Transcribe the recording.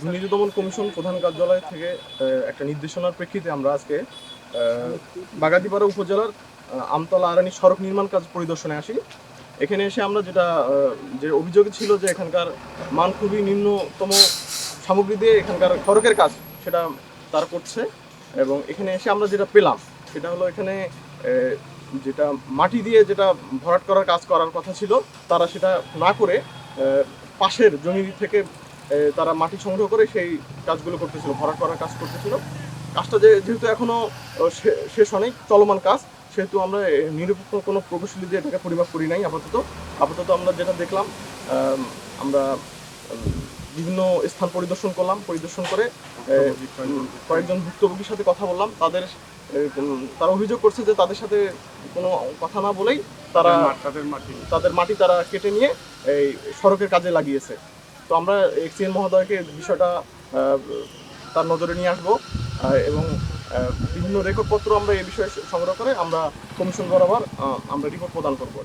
দুর্নীতি দমন কমিশন প্রধান কার্যালয় থেকে একটা নির্দেশনার প্রেক্ষিতে আমরা আজকে বাগাতিপাড়া উপজেলার আমতলা আরানি সড়ক নির্মাণ কাজ পরিদর্শনে আসি। এখানে এসে আমরা যেটা যে অভিযোগ ছিল যে এখানকার মান খুবই নিম্নতম সামগ্রী দিয়ে এখানকার সড়কের কাজ সেটা তারা করছে। এবং এখানে এসে আমরা যেটা পেলাম সেটা হলো এখানে যেটা মাটি দিয়ে যেটা ভরাট করার কাজ করার কথা ছিল তারা সেটা না করে পাশের জমি থেকে তারা মাটি সংগ্রহ করে সেই কাজগুলো করতেছিল ভরাট করার কাজ করতেছিল। কাজটা যে যেহেতু এখনও শেষ অনেক চলমান কাজ সেহেতু আমরা নিরপেক্ষ কোনো প্রকৌশলী দিয়ে এটাকে পরিমাপ করি নাই আপাতত। আপাতত আমরা যেটা দেখলাম আমরা বিভিন্ন স্থান পরিদর্শন করলাম পরিদর্শন করে কয়েকজন ভুক্তভোগীর সাথে কথা বললাম তাদের তারা অভিযোগ করছে যে তাদের সাথে কোনো কথা না বলেই তারা তাদের মাটি। তাদের মাটি তারা কেটে নিয়ে এই সড়কের কাজে লাগিয়েছে। তো আমরা এক্সিএন মহোদয়কে বিষয়টা তার নজরে নিয়ে আসব এবং বিভিন্ন রেকর্ডপত্র আমরা এই বিষয়ে সংগ্রহ করে আমরা কমিশন বরাবর আমরা রিপোর্ট প্রদান করব।